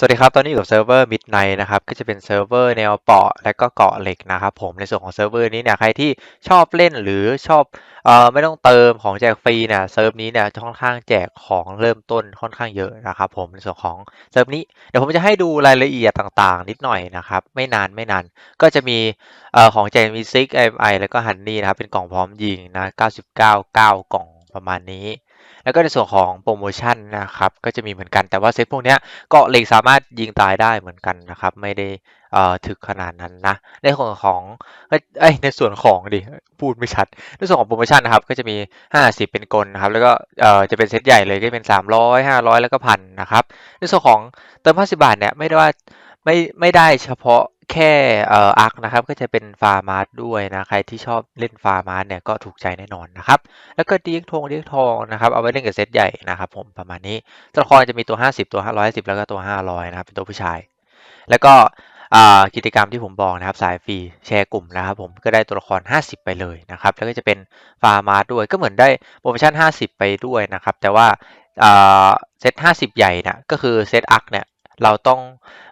สวัสดีครับ ตอนนี้อยู่กับเซิร์ฟเวอร์ Midnight นะครับ ก็จะเป็นเซิร์ฟเวอร์แนวเปาะและก็เกาะเหล็กนะครับผม ในส่วนของเซิร์ฟเวอร์นี้เนี่ย ใครที่ชอบเล่นหรือชอบเอ่อไม่ต้องเติมของแจกฟรีเนี่ย เซิร์ฟนี้เนี่ยค่อนข้างแจกของเริ่มต้นค่อนข้างเยอะนะครับผม ในส่วนของเซิร์ฟนี้ เดี๋ยวผมจะให้ดูรายละเอียดต่างๆ นิดหน่อยนะครับ ไม่นานไม่นาน ก็จะมีเอ่อของแจกมีซิกไอไอแล้วก็ฮันนี่นะครับ เป็นกล่องพร้อมยิงนะ 99 9 กล่องประมาณนี้ แล้วก็ในส่วนของโปรโมชั่นนะครับก็จะมีเหมือนกันแต่ว่าเซตพวกนี้เกาะเล็กสามารถยิงตายได้เหมือนกันนะครับไม่ได้ถึกขนาดนั้นนะในส่วนของเอ้ในส่วนของดิพูดไม่ชัด ในส่วนของโปรโมชั่นนะครับก็จะมี 50 เป็นกลนะครับแล้วก็จะเป็นเซตใหญ่เลยก็เป็น 300 500 แล้วก็พันนะครับในส่วนของเติม 50 บาทเนี่ยไม่ได้ว่า ไม่ไม่ได้เฉพาะแค่เอ่ออาร์คนะครับก็จะเป็นฟาร์มาร์ด้วยนะใครที่ชอบเล่นฟาร์มาร์เนี่ยก็ถูกใจแน่นอนนะครับแล้วก็ดีกทงดีกทองนะครับเอาไว้เล่นกับเซตใหญ่นะครับผมประมาณนี้ตัวละครจะมีตัว 50 ตัว550แล้วก็ตัว 500นะครับเป็นตัวผู้ชาย แล้วก็กิจกรรมที่ผมบอกนะครับสายฟรีแชร์กลุ่มนะครับผมก็ได้ตัวละคร 50 ไปเลยนะครับแล้วก็จะเป็นฟาร์มาร์ด้วยก็เหมือนได้โปรโมชั่น 50 ไปด้วยนะครับแต่ว่าอ่าเซต 50 ใหญ่นะก็คือเซตอักเนี่ย เราต้อง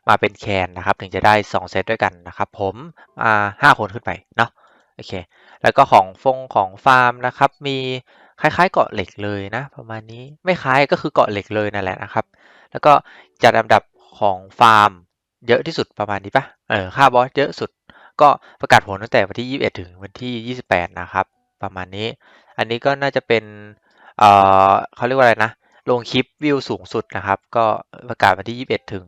มาเป็นแคนนะครับ ถึงจะได้ 2 เซตด้วยกันนะครับ ผมอ่าห้าคนขึ้นไปเนาะโอเค แล้วก็ของฟงของฟาร์มนะครับ มีคล้ายๆเกาะเหล็กเลยนะ ประมาณนี้ไม่คล้ายก็คือเกาะเหล็กเลยนั่นแหละนะครับ แล้วก็จัดลำดับของฟาร์มเยอะที่สุดประมาณนี้ปะเออค่าบอสเยอะสุด ก็ประกาศผลตั้งแต่วันที่ 21 ถึงวันที่ 28 นะครับ ประมาณนี้ อันนี้ก็น่าจะเป็นเออเขาเรียกว่าอะไรนะ ลงคลิปวิวสูงสุดนะครับ ก็ประกาศวันที่ 21 ถึง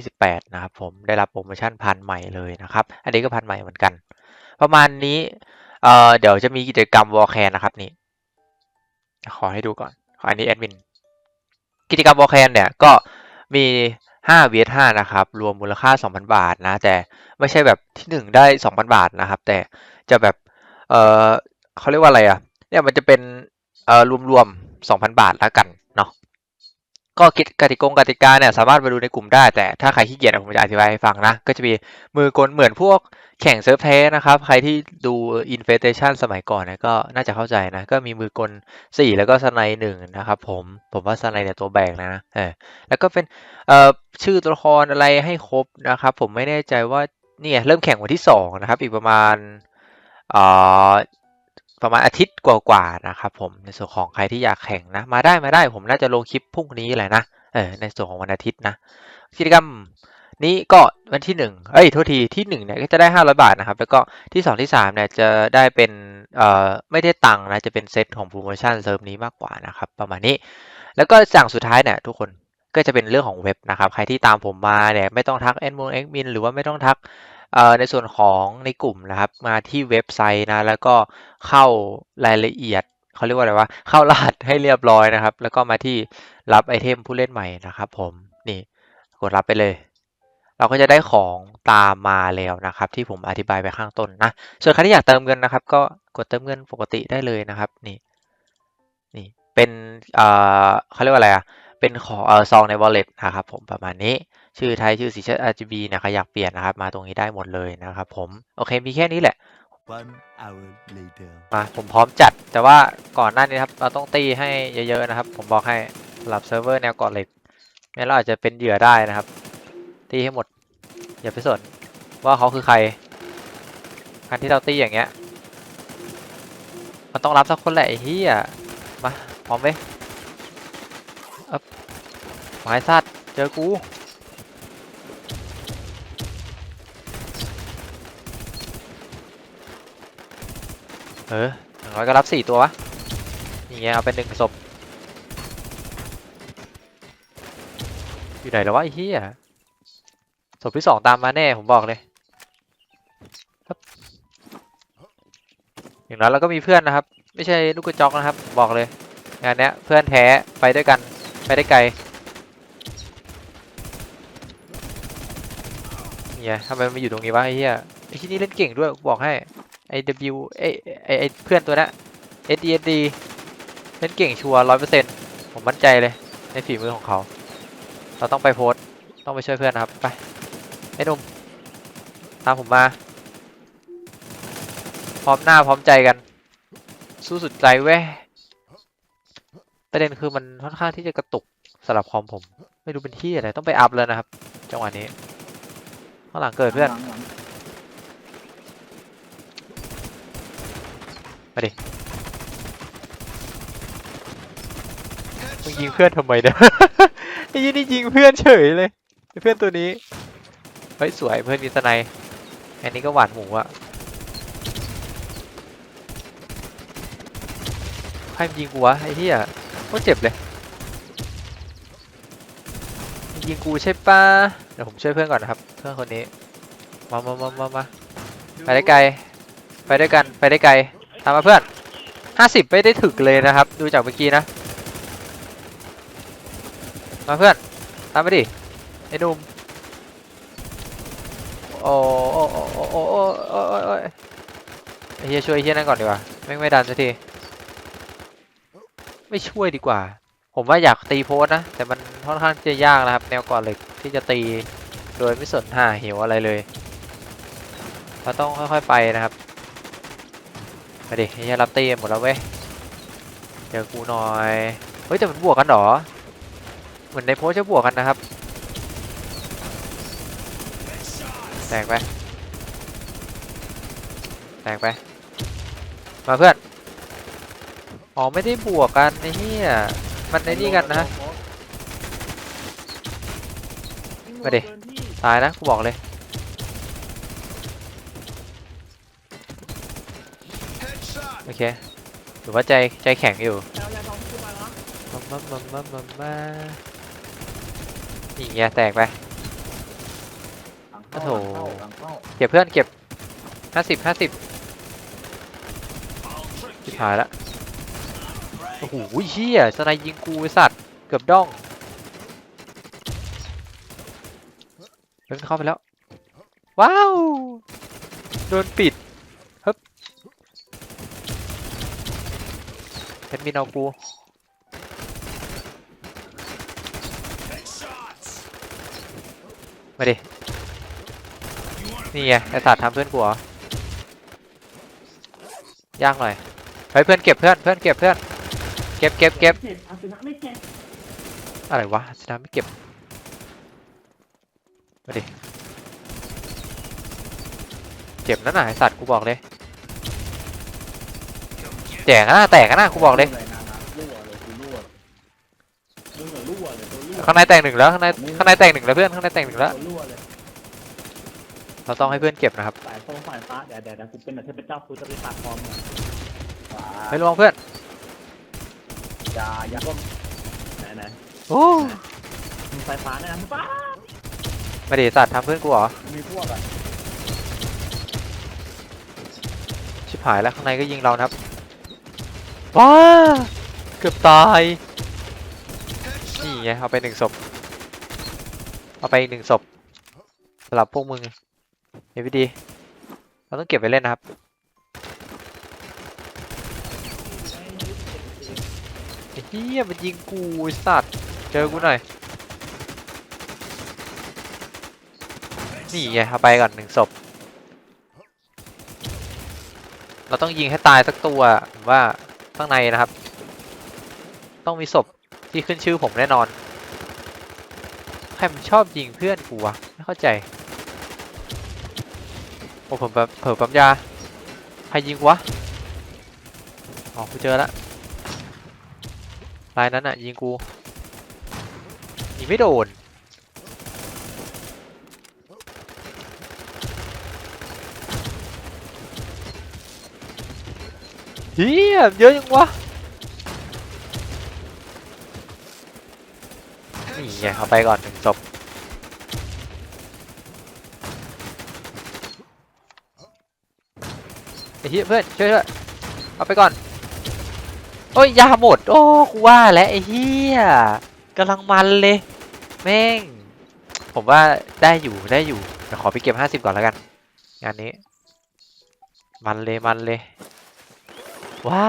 28 นะครับ ผมได้รับโปรโมชั่นพันใหม่เลยนะครับ อันนี้ก็พันใหม่เหมือนกัน ประมาณนี้เอ่อเดี๋ยวจะมีกิจกรรมวอลแคนนะครับนี่ขอให้ดูก่อนขออันนี้แอดมินกิจกรรมวอลแคนเนี่ยก็มี5 vs 5นะครับ รวมมูลค่า 2,000 บาทนะ แต่ไม่ใช่แบบที่ 1 ได้ 2,000 บาทนะครับ แต่จะแบบ เออเขาเรียกว่าอะไรอะ เนี่ยมันจะเป็น เอ่อรวมๆ2,000 บาทแล้วกัน ก็กิจกติกงกติกาเนี่ยสามารถมาดูในกลุ่มได้ แต่ถ้าใครขี้เกียจผมจะอธิบายให้ฟังนะ ก็จะมีมือกลเหมือนพวกแข่งเซิร์ฟแท้นะครับ ใครที่ดู Infestation สมัยก่อนเนี่ยก็น่าจะเข้าใจนะ ก็มีมือกล 4 แล้วก็สไนหนึ่งนะครับผมผมว่าสไนเนี่ยตัวแบกนะเออแล้วก็เป็นเอ่อชื่อตัวละครอะไรให้ครบนะครับ ผมไม่แน่ใจว่าเนี่ยเริ่มแข่งวันที่ 2 นะครับ อีกประมาณอ่อ ประมาณอาทิตย์กว่าๆนะครับผมในส่วนของใครที่อยากแข่งนะ มาได้มาได้ผมน่าจะลงคลิปพรุ่งนี้แหละนะเออในส่วนของวันอาทิตย์นะกิจกรรมนี้ก็วันที่หนึ่งเอ้ยโทษทีที่หนึ่งเนี่ยก็จะได้ห้าร้อยบาทนะครับ แล้วก็ที่สองที่สามเนี่ยจะได้เป็น เอ่อ ไม่ได้ตังค์นะ จะเป็นเซตของโปรโมชั่นเซิร์ฟนี้มากกว่านะครับ ประมาณนี้ แล้วก็สั่งสุดท้ายเนี่ยทุกคน ก็จะเป็นเรื่องของเว็บนะครับ ใครที่ตามผมมาเนี่ยไม่ต้องทักแอดมงแอดมินหรือว่าไม่ต้องทัก ในส่วนของในกลุ่มนะครับมาที่เว็บไซต์นะแล้วก็เข้ารายละเอียดเขาเรียกว่าอะไรวะเข้ารหัสให้เรียบร้อยนะครับ แล้วก็มาที่รับไอเทมผู้เล่นใหม่นะครับ ผมนี่กดรับไปเลย เราก็จะได้ของตามมาแล้วนะครับ ที่ผมอธิบายไปข้างต้นนะส่วนใครที่อยากเติมเงินนะครับ ก็กดเติมเงินปกติได้เลยนะครับนี่นี่เป็นเอ่อเขาเรียกว่าอะไรอะเป็นของเอ่อซองใน wallet นะครับผมประมาณนี้ ชื่อไทยชื่อสีชื่อ RGB เนี่ยใครอยากเปลี่ยนนะครับ มาตรงนี้ได้หมดเลยนะครับผม โอเคมีแค่นี้แหละ One hour later. มาผมพร้อมจัดแต่ว่าก่อนหน้านี้ครับ เราต้องตีให้เยอะๆนะครับ ผมบอกให้สำหรับเซิร์ฟเวอร์แนวเกาะเหล็กงั้นเราอาจจะเป็นเหยื่อได้นะครับ ตีให้หมด อย่าไปสนว่าเขาคือใครการที่เราตีอย่างเงี้ย มันต้องรับสักคนแหละไอ้เหี้ยมาพร้อมไหมเอ๊บหมายสัตว์เจอกู เอออย่างน้อยก็รับสี่ตัววะนี่ไงเอาเป็นหนึ่งศพอยู่ไหนแล้ววะไอ้เหี้ยศพที่สองตามมาแน่ผมบอกเลยอย่างน้อยเราก็มีเพื่อนนะครับ ไม่ใช่ลูกกระจอกนะครับ บอกเลยงานเนี้ยเพื่อนแท้ไปด้วยกันไปได้ไกลเนี่ยทำไมมันมาอยู่ตรงนี้วะไอ้เหี้ยไอ้ที่นี่เล่นเก่งด้วยบอกให้ ไอ W ไอไอไอเพื่อนตัวนั้น SDSD เล่นเก่งชัวร์ร้อยเปอร์เซ็นต์ผมมั่นใจเลยในฝีมือของเขา เราต้องไปโพสต้องไปช่วยเพื่อนนะครับ ไป ไอ้นุ่มตามผมมา พร้อมหน้าพร้อมใจกัน สู้สุดใจเว้ยประเด็นคือมันค่อนข้างที่จะกระตุกสำหรับคอมผม ไม่รู้เป็นที่อะไรต้องไปอัพเลยนะครับ จังหวะนี้ข้างหลังเกิดเพื่อน หลังหลังมึงยิงเพื่อนทำไมเนี่ยไอ้ยี่นี่ยิงเพื่อนเฉยเลยไอ้เพื่อนตัวนี้เฮ้ยสวยเพื่อนมีสไนด์อันนี้ก็หวานหมูอะใครมันยิงกูวะไอ้เหี้ยโคตรเจ็บเลยมันยิงกูใช่ปะเดี๋ยวผมช่วยเพื่อนก่อนนะครับ เพื่อนคนนี้ มามามามามาไปได้ไกล ไปด้วยกัน ไปได้ไกล ตามมาเพื่อนห้าสิบไม่ได้ถึกเลยนะครับ ดูจากเมื่อกี้นะ มาเพื่อน ตามไปดิไอ้นุ่มโอ้โอ้โอ้โอ้โอ้โอ้โอ้โอ้เฮียช่วยเฮียนั่นก่อนดีกว่าแม่ไม่ดันสักที ไม่ช่วยดีกว่า ผมว่าอยากตีโพสนะ แต่มันค่อนข้างจะยากนะครับ แนวก่อนเหล็กที่จะตี โดยไม่สนหาเหวอะไรเลย เราต้องค่อยๆไปนะครับ มาดิไอ้เฮียรับตีหมดแล้วเว้ยเจอกูหน่อยเฮ้ยแต่มันบวกกันเหรอเหมือนในโพสต์จะบวกกันนะครับแตกไปแตกไปมาเพื่อนอ๋อไม่ได้บวกกันไอ้เหี้ยมันในนี่กันนะมาดิตายนะกูบอกเลย อเคถือว่าใจใจแข็งอยู่มามามามามามานี่ไงแตกไปโอ้โห หลังเข้าเก็บเพื่อนเก็บห้าสิบห้าสิบชิบหายละโอ้โหเชี่ยสไนยิงกูไอ้สัตว์เกือบด้องเพิ่งเข้าไปแล้ว ว้าว โดนปิดฮึบ เป็นมินเอากูมาดิ นี่ไงไอสัตว์ทำเพื่อนกูเหรอยากหน่อย เฮ้ยเพื่อนเก็บเพื่อนเพื่อนเก็บเพื่อน เก็บเก็บเก็บเจ็บอาสนะไม่เจ็บอะไรวะสนามไม่เก็บ มาดิเจ็บนั่นน่ะไอสัตว์กูบอกเลย แจกนะแตกนะกูบอกเลยรั่วนะนะรั่วเลยกูรั่วรั่วรั่วเลยตัวรั่วข้างในแตกหนึ่งแล้วข้างในข้างในแตกหนึ่งแล้วเพื่อนข้างในแตกหนึ่งแล้วตัวรั่วเลยเราต้องให้เพื่อนเก็บนะครับสายฟงสายฟ้าเดี๋ยวเดี๋ยวเดี๋ยวกูเป็นเทพเจ้ากูจะไปตัดฟอร์มก่อนว้าเฮ้ยระวังเพื่อนอย่าอย่าก้มไหนไหนโอ้มีสายฟ้าเนี่ยนะฟ้ามาดิสัตว์ทำเพื่อนกูเหรอมีพวกอะชิบหายแล้วข้างในก็ยิงเรานะครับ ว้าเกือบตาย นี่ไงเอาไปหนึ่งศพ เอาไปอีกหนึ่งศพสำหรับพวกมึงเฮ้ยพี่ดี เราต้องเก็บไว้เล่นนะครับ ไอ้เหี้ยมันยิงกูไอ้สัตว์เจอกูหน่อย นี่ไงเอาไปก่อนหนึ่งศพ เราต้องยิงให้ตายสักตัวผมว่า ข้างในนะครับ ต้องมีศพที่ขึ้นชื่อผมแน่นอนใครมันชอบยิงเพื่อนกูวะไม่เข้าใจโอ้ผมแบบเผลอปั๊มยาใครยิงกูวะอ๋อกูเจอละลายนั้นอะยิงกูยิงไม่โดน ฮียเยอะจังวะ นี่ไงเอาไปก่อนหนึ่งศพไอ้เหี้ยเพื่อนช่วยด้วยเอาไปก่อน โอ้ยยาหมด โอ้กูว่าแล้วไอ้เหี้ยกำลังมันเลย แม่ง ผมว่าได้อยู่ได้อยู่เดี๋ยวขอไปเก็บห้าสิบก่อนแล้วกัน งานนี้ มันเลยมันเลย ว้า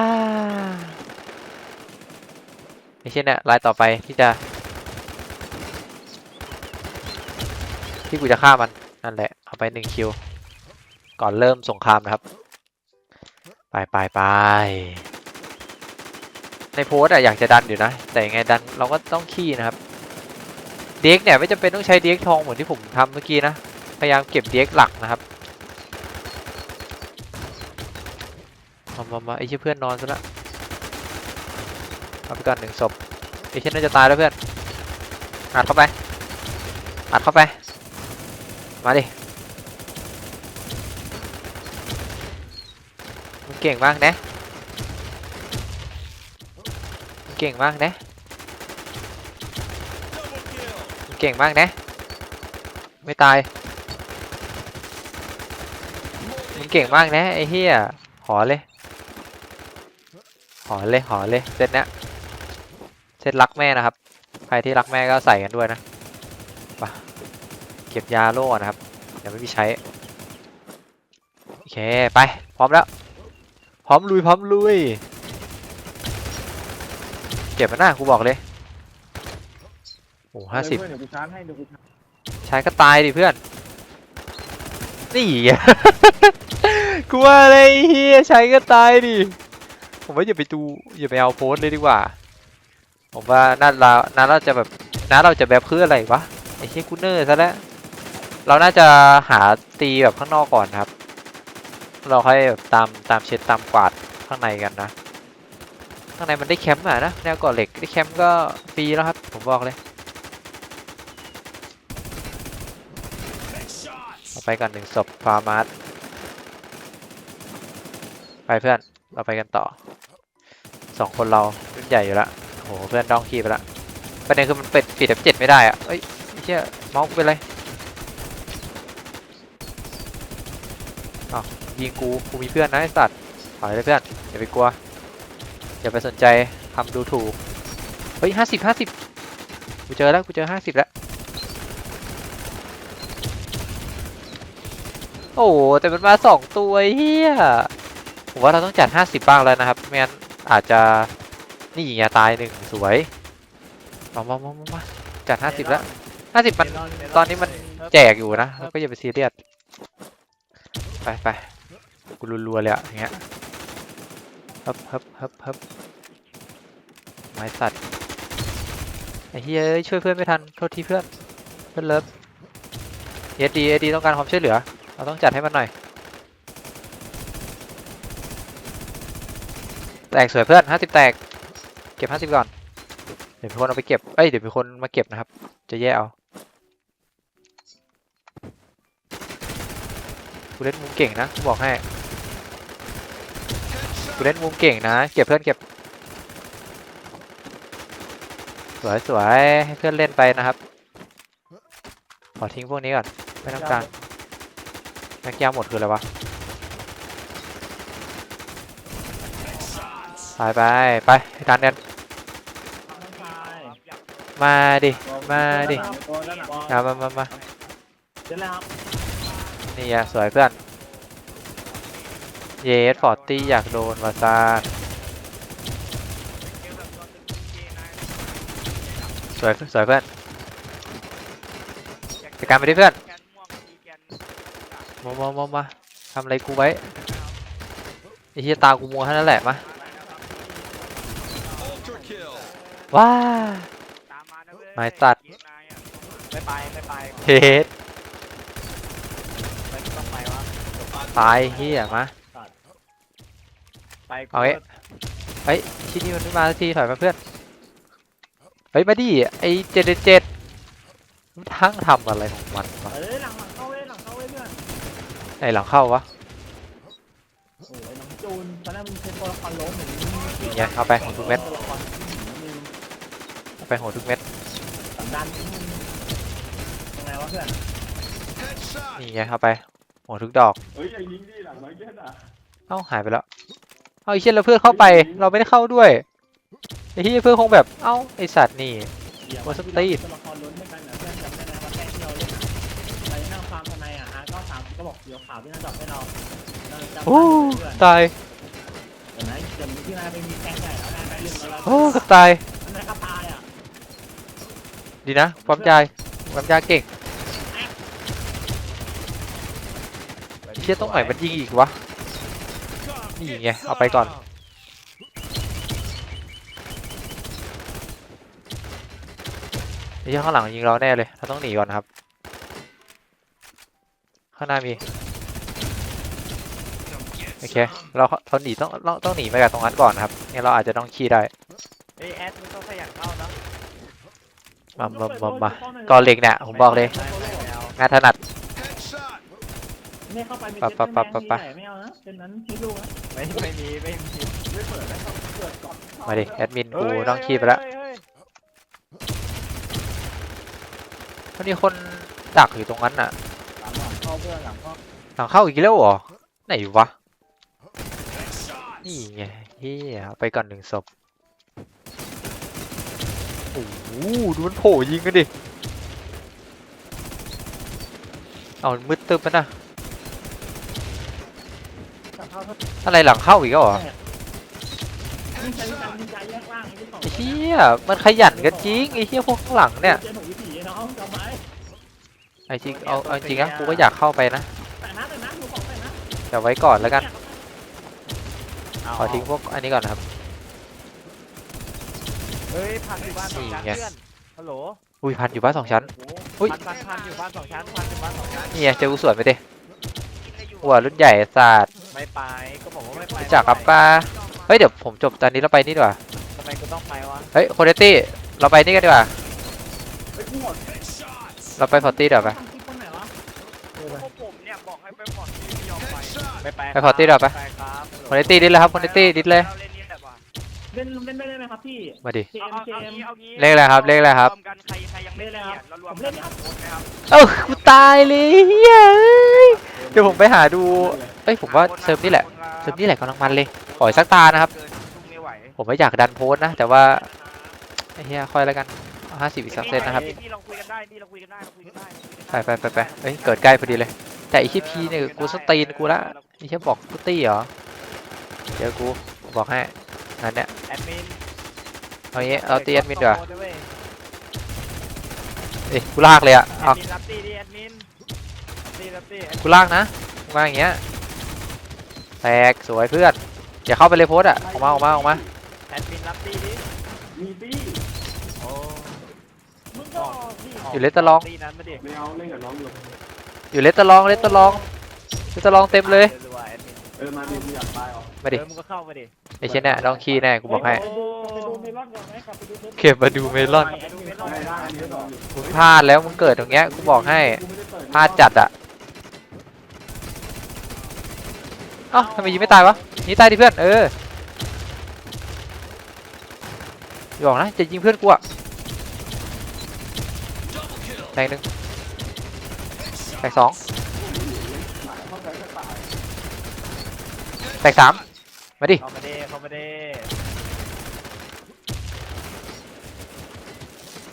ไม่ใช่เนี่ยลายต่อไปที่จะ ที่กูจะฆ่ามัน นั่นแหละ เอาไปหนึ่งคิว ก่อนเริ่มสงครามนะครับ ไปไปไปในโพสต์อะอยากจะดันอยู่นะ แต่ยังไงดันเราก็ต้องขี้นะครับ เด็กเนี่ยไม่จำเป็นต้องใช้เด็กทองเหมือนที่ผมทำเมื่อกี้นะ พยายามเก็บเด็กหลักนะครับ มามามาไอ้เชี่ยเพื่อนนอนซะละเอาไปก่อนหนึ่งศพไอ้เชี่ยน่าจะตายแล้วเพื่อนอัดเข้าไปอัดเข้าไป มาดิมึงเก่งมากนะมึงเก่งมากนะมึงเก่งมากนะ ไม่ตายมึงเก่งมากนะไอ้เหี้ยหอเลย หอเลยหอเลยเซตเนี้ยเซตรักแม่นะครับ ใครที่รักแม่ก็ใส่กันด้วยนะมาเก็บยาโล่นะครับเดี๋ยวไม่มีใช้โอเคไปพร้อมแล้ว พร้อมลุยพร้อมลุยเก็บมันหน้ากูบอกเลยโอ้ห้าสิบเดี๋ยวกูชาร์จให้เดี๋ยวกูชาร์จใช้ก็ตายดิเพื่อนนี่ กูว่าอะไรเฮียใช้ก็ตายดิ ผมว่าอย่าไปดูอย่าไปเอาโพสเลยดีกว่า ผมว่าน่าเราน่าเราจะแบบน่าเราจะแบบคืออะไรวะไอ้เชี่ยกูเนอร์ซะแล้วเราน่าจะหาตีแบบข้างนอกก่อนครับ เราค่อยแบบตามตามเช็ดตามกวาดข้างในกันนะ ข้างในมันได้แคมป์อะนะแนวก่อเหล็กได้แคมป์ก็ฟรีแล้วครับ ผมบอกเลยเอาไปกันหนึ่งศพฟาร์มาร์ไปเพื่อน เราไปกันต่อ สองคนเรารุ่นใหญ่อยู่ละโหเพื่อนดองคีไปละประเด็นคือมันเป็ดปิด F7 ไม่ได้อะเอ้ยไอ้เชี่ยมาส์กูเป็นไรอ้าวยิงกูกูมีเพื่อนนะไอ้สัตว์ถอยเลยเพื่อนอย่าไปกลัวอย่าไปสนใจทำดูถูกเฮ้ยห้าสิบห้าสิบกูเจอแล้วกูเจอห้าสิบแล้วโอ้โหแต่มันมาสองตัวเฮียผมว่าเราต้องจัดห้าสิบบ้างแล้วนะครับไม่งั้น อาจจะนี่ยิงยาตายหนึ่งสวยมามามามามาจัดห้าสิบแล้วห้าสิบมันเมลเมลตอนนี้มันแจกอยู่นะแล้วก็อย่าไปซีเรียสไปไปกูรัวๆเลยอะอย่างเงี้ยฮึบฮึบฮึบฮึบไม้สัตว์ไอ้เฮียเอ้ยช่วยเพื่อนไม่ทันโทษทีเพื่อนเพื่อนเลิฟเอดีเอดีต้องการความช่วยเหลือ เราต้องจัดให้มันหน่อย แตกสวยเพื่อนห้าสิบแตก เก็บห้าสิบก่อน เดี๋ยวมีคนเอาไปเก็บ เอ้ย เดี๋ยวมีคนมาเก็บนะครับ จะแย่เอากูเล่นมุมเก่งนะกูบอกให้กูเล่นมุมเก่งนะ เก็บเพื่อนเก็บ สวยสวยให้เพื่อนเล่นไปนะครับ ขอทิ้งพวกนี้ก่อน ไม่ต้องการแม็กยาหมดคืออะไรวะ ไปไปไปให้การเดินน้มาดิ มาดิมามามามานี่อะสวยเพื่อน เยสฟอร์ตี้อยากโดนวาซานสวยสวยเพื่อนจัดการไปดิเพื่อนมามามามาทำอะไรกูไว้ไอ้เหี้ยตากูมัวเท่นั้นแหละมา ว้าไม้ตัดไม่ไปไม่ไปเฮ็ดไม่ต้องไปวะตายเฮียมา ไปเอาไว้เฮ้ยที่นี่มันไม่มาสักทีถอยมาเพื่อน เฮ้ยมาดิไอเจ็ดเจ็ดมันทั้งทำอะไรของมันวะเอ้ยหลังหลังเข้าเว้ยหลังเข้าเว้ยเพื่อนไหนหลังเข้าวะโอ้ยน้องจูนตอนแรกมึงเป็นตัวละครล้มเหมือนนี่ไงเอาไปของทุกเม็ดตัวละครมึงเอา ไปโหทุกเม็ดสันดานมึงยังไงวะเพื่อนนี่ไงเอาไปโหทุกดอกเฮ้ยอย่ายิงดิหลังไม้เย็นอะเอ้าหายไปแล้วเอ้าไอเช่นแล้วเพื่อนเข้าไป เราไม่ได้เข้าด้วยไอ้ที่เพื่อนคงแบบเอ้าไอสัตว์นี่เดี๋ยวโอ้ยสตีนตัวละครล้มด้วยกันนะเพื่อนจำได้ไหมว่าแค่ที่เราเล่นอะไปนั่งฟาร์มทนายอะฮะก็สามก็บอกเดี๋ยวข่าวที่น่าดอกให้เราเราจำโอ้ได้เพื่อนตายเห็นไหมเดี๋ยวที่นายไปมีแกงใหญ่แล้วนายไปเรื่องอะไรโอ้เกับตาย นายก็ตายอะ ดีนะความใจความใจเก่งเชี่ยต้องไหนมันยิงอีกวะ นี่ไง เอาไปก่อนไอ้เหี้ยข้างหลังยิงเราแน่เลย เราต้องหนีก่อนครับ ข้างหน้ามี โอเค เราเราหนีต้องต้องต้องหนีไปจากตรงนั้นก่อนครับงั้นเราอาจจะต้องขี่ได้เอ้ยแอดมึงต้องเมามามามาก่อเหล็กเนี่ยผมบอกเลยง่างานถนัด ไม่เข้าไปมีปะเจ็ตปะแมปะนปะที่ไหนไม่เอานะเป็นนั้นที่ลูกนะไม่ไม่มีไม่มีไม่เปิดแล้วเขาเปิดก่อนมาดิแอดมินกูต้องขี่ไปแล้วมันมีคนดักอยู่ตรงนั้นน่ะหลังเข้าเพื่อนหลังเข้าหลังเข้าอีกแล้วเหรอไหนวะนี่ไงเฮียไปก่อนหนึ่งศพ โอ้โหดูมันโผล่ยิงกันดิ เอามืดตึ๊บมันนะอะไรหลังเข้าอีกแล้วเหรอไอ้เฮี้ยมันขยันกันจริงไอ้เฮียพวกข้างหลังเนี่ยเจอจิไอ้จริงเอาเอาจริงนะกูก็อยากเข้าไปนะแต่ไว้ก่อนแล้วกันขอทิ้งพวกอันนี้ก่อนครับ เฮ้ยพันอยู่บ้านสองชั้นนี่ไงเพื่อนฮัลโหลอุ้ยพันอยู่บ้านสองชั้น อุ้ย พันพันพันอยู่บ้านสองชั้นพันอยู่บ้านสองชั้นนี่ไงเจอกูสวนไปดิหัวรุ่นใหญ่ศาสตร์ไม่ไปก็บอกว่าไม่ไปรู้จักกับป้าเฮ้ยเดี๋ยวผมจบตอนนี้เราไปนี่ดีกว่าทำไมกูต้องไปวะเฮ้ยโคเนตี้เราไปนี่กันดีกว่าเฮ้ยกูหมดเราไปฟอร์ตี้เดี๋ยวไปทำคลิปคนไหนวะพวกผมเนี่ยบอกให้ไปก่อนที่ไม่ยอมไปไม่ไปไปพอตี้เดี๋ยวไปไปครับโคเนตี้ดิสเลยครับโคเนตี้ดิสเลยอา เล่นนี้แบบว่าเล่นเล่นได้ไหมครับพี่มาดิเจเอามเอาเจเอามงี้เอางี้เลขอะไรครับเลขอะไรครับ วมกันใครใครยังไม่เล่นเนี่ยเรารวมผมกัเล่นนครับโพสต์นะครับเอ้ากูตายเลยเฮ้ยเดี๋ยวผมไปหาดูเอ้ยผมว่าเซิร์ฟนี่แหละเซิร์ฟนี่แหละกำลังมันเลยขออีกสักตานะครับ เกินสู้ไม่ไหวผมไม่อยากดันโพสต์นะ แต่ว่าไอ้เหี้ยค่อยแล้วกันห้าสิบอีกสักเซตนะครับ พี่เราคุยกันได้พี่เราคุยกันได้เราคุยกันได้เราคุยกันไปไปไปไปเอ้ยเกิดใกล้พอดีเลย แต่ไอ้ที่พีเนี่ยกูสตีนกูละไอ้ที่บอกกูตี้เหรอเดี๋ยวกูบอกให้ นั่นเนี่ยแอดมินเอางี้เอาตีแอดมินดีกว่าโพสต์ด้วยเอ้ยกูลากเลยอะแอเอาดมินรับตีดิแอดมินตีรับตีแอดมินกูลากนะมาอย่างเงี้ยแตกสวยเพื่อนอย่าเข้าไปเลยโพสต์อะออกมาออกมาออกมาแอดมินรับตีดิมีปี้โอ้มึงก็พี่อยู่เลสเตอร์ลองตีนั้นมาดิไม่เอาเล่นกับน้องอยู่อยู่เลสเตอร์ลองเลสเตอร์ลองเลสเตอร์ลองเต็มเลยรัวๆแอดมิน เออมาดิมึงอยากตายเหรอมาดิเออมึงก็เข้ามาดิไอ้เช่นเนี่ยลองขี้แน่กูบอกให้ไปดูไปดูเมลอนก่อนไหมกลับไปดูเมลอนเก็บมาดูเมลอนไปดูเมลอนได้ได้เมลอนมึงพลาดแล้วมึงเกิดตรงเนี้ยกูบอกให้กูไม่ได้เปิดพลาดจัดอะเอ้าทำไมยิงไม่ตายวะยิงตายดิเพื่อนเอออย่าบอกนะจะยิงเพื่อนกูอะแตกหนึ่งแตกสอง แตกสามมาดิ เข้ามาดิเข้ามาดิ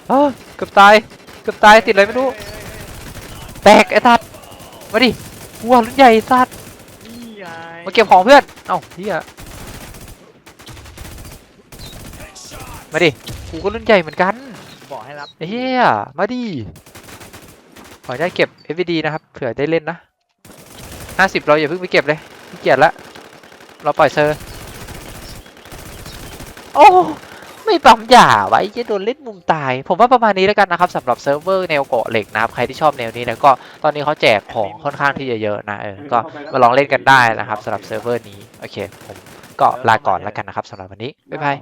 เอ้อเกือบตาย เกือบตายติดอะไรไม่รู้ แตกไอ้สัตว์มาดิวัวรุ่นใหญ่ไอ้สัตว์นี่ไงมาเก็บของเพื่อน เอ้าเฮียมาดิ กูก็รุ่นใหญ่เหมือนกัน บอกให้รับเฮียมาดิ ขออนุญาตเก็บ FVD นะครับ เผื่อได้เล่นนะห้าสิบเราอย่าเพิ่งไปเก็บเลยขี้เกียจละ เราปล่อยเซอร์ โอ้ ไม่ปั๊มหย่าไว้จะโดนเล่นมุมตาย ผมว่าประมาณนี้แล้วกันนะครับสำหรับเซิร์ฟเวอร์แนวเกาะเหล็กนะครับ ใครที่ชอบแนวนี้นะก็ตอนนี้เขาแจกของค่อนข้างที่จะเยอะนะเออก็มาลองเล่นกันได้นะครับสำหรับเซิร์ฟเวอร์นี้ โอเค ผมก็ลาก่อนแล้วกันนะครับสำหรับวันนี้ บ๊ายบาย